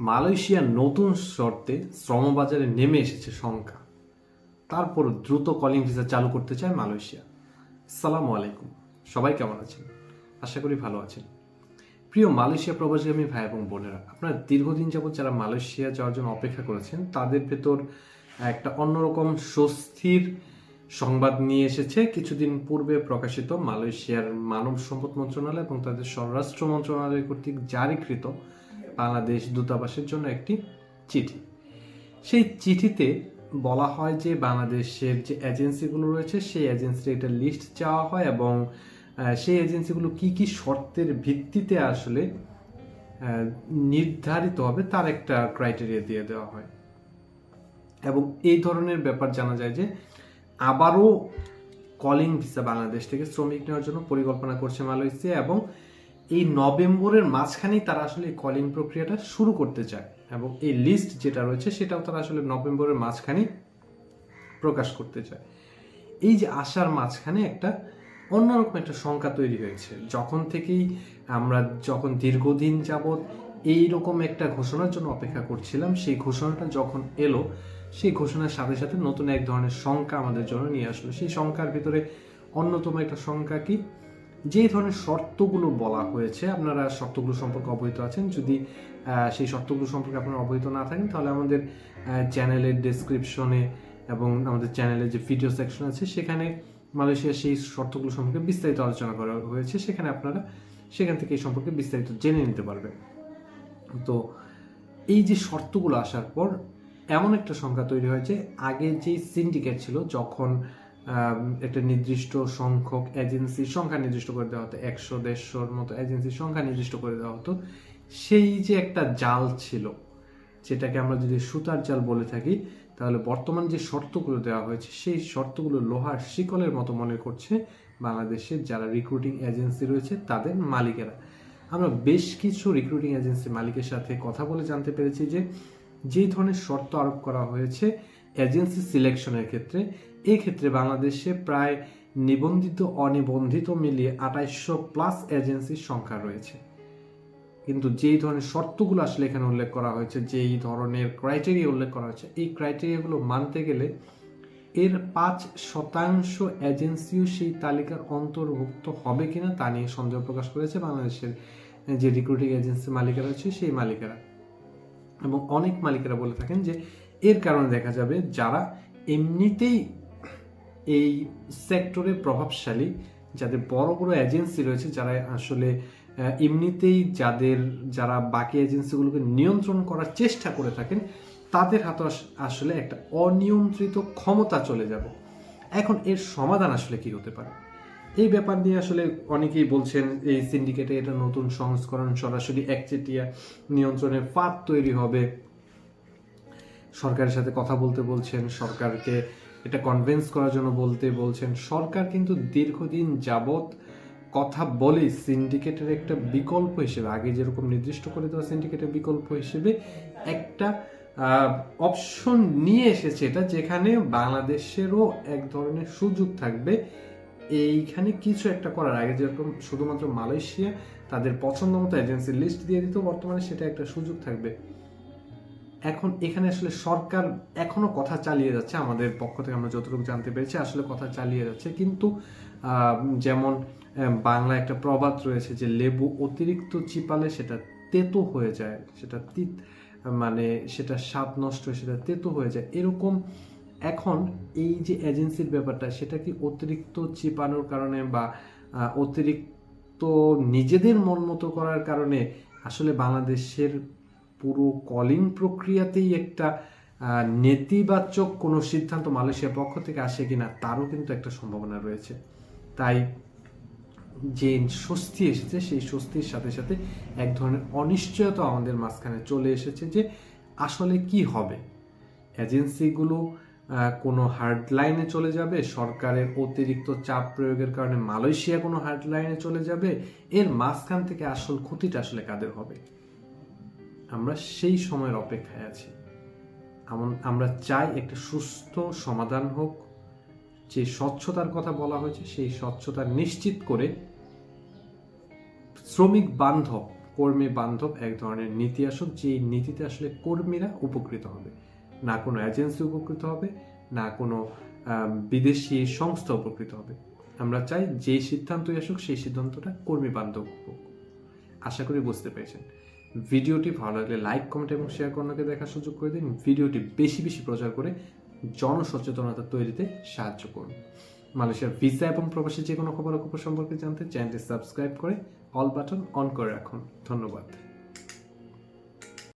মালয়েশিয়ার নতুন শর্তে শ্রমবাজারে নেমে এসেছে সংখ্যা। তারপর দ্রুত কলিং ভিসা চালু করতে চায় মালয়েশিয়া। সালামু আলাইকুম। সবাই কেমন আছেন? আশা করি ভালো আছেন। প্রিয় মালয়েশিয়া প্রবাসীগামী ভাই এবং বোনেরা, আপনারা দীর্ঘদিন যাবত যারা মালয়েশিয়া যাওয়ার জন্য অপেক্ষা করেছেন, তাদের ভেতর একটা অন্যরকম স্বস্তির সংবাদ নিয়ে এসেছে। কিছুদিন পূর্বে প্রকাশিত মালয়েশিয়ার মানব সম্পদ মন্ত্রণালয় এবং তাদের স্বরাষ্ট্র মন্ত্রণালয় কর্তৃক জারিকৃত বাংলাদেশ দূতাবাসের জন্য একটি চিঠি। সেই চিঠিতে বলা হয় যে, বাংলাদেশের যে এজেন্সিগুলো রয়েছে, সেই এজেন্সির একটা লিস্ট চাওয়া হয় এবং সেই এজেন্সিগুলো কি কি শর্তের ভিত্তিতে আসলে নির্ধারিত হবে তার একটা ক্রাইটেরিয়া দিয়ে দেওয়া হয়। এবং এই ধরনের ব্যাপার জানা যায় যে, আবারও কলিং ভিসা বাংলাদেশ থেকে শ্রমিক নেওয়ার জন্য পরিকল্পনা করছে মালয়েশিয়া এবং এই নভেম্বরের মাঝখানেই তারা আসলে এই কলিং প্রক্রিয়াটা শুরু করতে চায় এবং এই লিস্ট যেটা রয়েছে সেটাও তারা আসলে নভেম্বরের মাঝখানেই প্রকাশ করতে চায়। এই যে আসার মাঝখানে একটা অন্যরকম একটা শঙ্কা তৈরি হয়েছে। যখন থেকেই আমরা যখন দীর্ঘদিন যাবৎ এইরকম একটা ঘোষণার জন্য অপেক্ষা করছিলাম, সেই ঘোষণাটা যখন এলো, সেই ঘোষণার সাথে সাথে নতুন এক ধরনের শঙ্কা আমাদের জন্য নিয়ে আসলো। সেই শঙ্কার ভিতরে অন্যতম একটা শঙ্কা কি? যে ধরনের শর্তগুলো বলা হয়েছে, আপনারা শর্তগুলো সম্পর্কে অবহিত আছেন। যদি সেই শর্তগুলো সম্পর্কে আপনারা অবহিত না থাকেন, তাহলে আমাদের চ্যানেলের ডেসক্রিপশনে এবং আমাদের চ্যানেলের যে ভিডিও সেকশন আছে, সেখানে মালয়েশিয়ার সেই শর্তগুলো সম্পর্কে বিস্তারিত আলোচনা করা হয়েছে। সেখানে আপনারা সেখান থেকে এই সম্পর্কে বিস্তারিত জেনে নিতে পারবেন। তো এই যে শর্তগুলো আসার পর এমন একটা সংখ্যা তৈরি হয়েছে। আগে যে সিন্ডিকেট ছিল, যখন একটা নির্দিষ্ট সংখ্যক এজেন্সির সংখ্যা নির্দিষ্ট করে দেওয়া হতো, একশো, দেড়শোর মতো এজেন্সির সংখ্যা নির্দিষ্ট করে দেওয়া হতো। সেই যে একটা জাল ছিল, যেটাকে আমরা যদি সুতার জাল বলে থাকি, তাহলে বর্তমান যে শর্তগুলো দেওয়া হয়েছে, সেই শর্তগুলো লোহার শিকলের মতো মনে করছে বাংলাদেশের যারা রিক্রুটিং এজেন্সি রয়েছে, তাদের মালিকেরা। আমরা বেশ কিছু রিক্রুটিং এজেন্সি মালিকের সাথে কথা বলে জানতে পেরেছি যে যে ধরনের শর্ত আরোপ করা হয়েছে এজেন্সি সিলেকশনের ক্ষেত্রে এই ক্ষেত্রে বাংলাদেশে প্রায় নিবন্ধিত, অনিবন্ধিত মিলিয়ে আঠাইশশো প্লাস এজেন্সির সংখ্যা রয়েছে। কিন্তু যেই ধরনের শর্তগুলো আসলে এখানে উল্লেখ করা হয়েছে, যেই ধরনের ক্রাইটেরিয়া উল্লেখ করা হয়েছে, এই ক্রাইটেরিয়াগুলো মানতে গেলে এর পাঁচ শতাংশ এজেন্সিও সেই তালিকার অন্তর্ভুক্ত হবে কিনা তা নিয়ে সন্দেহ প্রকাশ করেছে বাংলাদেশের যে রিক্রুটিং এজেন্সি মালিকেরা আছে সেই মালিকেরা। এবং অনেক মালিকেরা বলে থাকেন যে, এর কারণে দেখা যাবে যারা এমনিতেই এই সেক্টরে প্রভাবশালী, যাদের বড় বড় এজেন্সি রয়েছে যারা আসলে এমনিতেই যাদের, যারা বাকি এজেন্সিগুলোকে নিয়ন্ত্রণ করার চেষ্টা করে থাকেন, তাদের হাতে আসলে একটা অনিয়ন্ত্রিত ক্ষমতা চলে যাবে। এখন এর সমাধান আসলে কি হতে পারে? এই ব্যাপার নিয়ে আসলে অনেকেই বলছেন, এই সিন্ডিকেটে এটা নতুন সংস্করণ সরাসরি একচেটিয়া নিয়ন্ত্রণের ফাঁদ তৈরি হবে। সরকারের সাথে কথা বলতে বলছেন, সরকারকে এটা কনভিন্স করার জন্য বলতে বলছেন, সরকার কিন্তু দীর্ঘদিন যাবত কথা বলে সিন্ডিকেটের একটা বিকল্প হিসেবে, আগে যেরকম নির্দিষ্ট করে দেওয়া সিন্ডিকেটের বিকল্প হিসেবে একটা অপশন নিয়ে এসেছে এটা, যেখানে বাংলাদেশেরও এক ধরনের সুযোগ থাকবে। এইখানে কিছু একটা করার, আগে যেরকম শুধুমাত্র মালয়েশিয়া তাদের পছন্দ মতো এজেন্সির লিস্ট দিয়ে দিত, বর্তমানে সেটা একটা সুযোগ থাকবে। এখন এখানে আসলে সরকার এখনও কথা চালিয়ে যাচ্ছে, আমাদের পক্ষ থেকে আমরা যতটুকু জানতে পেরেছি আসলে কথা চালিয়ে যাচ্ছে। কিন্তু যেমন বাংলা একটা প্রবাদ রয়েছে যে লেবু অতিরিক্ত চিপালে সেটা তেতো হয়ে যায়, সেটা তিত মানে সেটা স্বাদ নষ্ট হয়ে, সেটা তেতো হয়ে যায়। এরকম এখন এই যে এজেন্সির ব্যাপারটা, সেটা কি অতিরিক্ত চিপানোর কারণে বা অতিরিক্ত নিজেদের মন মতো করার কারণে আসলে বাংলাদেশের পুরো কলিং প্রক্রিয়াতেই একটা নেতিবাচক কোনো সিদ্ধান্ত মালয়েশিয়ার পক্ষ থেকে আসে কিনা তারও কিন্তু একটা সম্ভাবনা রয়েছে। তাই যে স্বস্তি এসেছে সেই স্বস্তির সাথে সাথে এক ধরনের অনিশ্চয়তা আমাদের মাঝখানে চলে এসেছে যে আসলে কি হবে? এজেন্সিগুলো কোনো হার্ডলাইনে চলে যাবে, সরকারের অতিরিক্ত চাপ প্রয়োগের কারণে মালয়েশিয়া কোনো হার্ড লাইনে চলে যাবে, এর মাঝখান থেকে আসল ক্ষতিটা আসলে কাদের হবে? আমরা সেই সময়ের অপেক্ষায় আছি। আমন- আমরা চাই একটা সুস্থ সমাধান হোক। যে স্বচ্ছতার কথা বলা হয়েছে, সেই স্বচ্ছতা নিশ্চিত করে শ্রমিক বান্ধব, কর্মী বান্ধব এক ধরনের নীতি আসুক যে নীতিতে আসলে কর্মীরা উপকৃত হবে। না কোনো এজেন্সি উপকৃত হবে, না কোনো বিদেশি সংস্থা উপকৃত হবে। আমরা চাই যেই সিদ্ধান্তই আসুক, সেই সিদ্ধান্তটা কর্মী বান্ধব হোক। আশা করি বুঝতে পেরেছেন। ভিডিওটি ভালো লাগলে লাইক, কমেন্ট এবং শেয়ার করানোকে দেখার সুযোগ করে দিন। ভিডিওটি বেশি বেশি প্রচার করে জনসচেতনতা তৈরিতে সাহায্য করুন। মালয়েশিয়ার ভিসা এবং প্রবাসী যে কোনো খবরাখবর সম্পর্কে জানতে চ্যানেলটি সাবস্ক্রাইব করে অল বাটন অন করে রাখুন। ধন্যবাদ।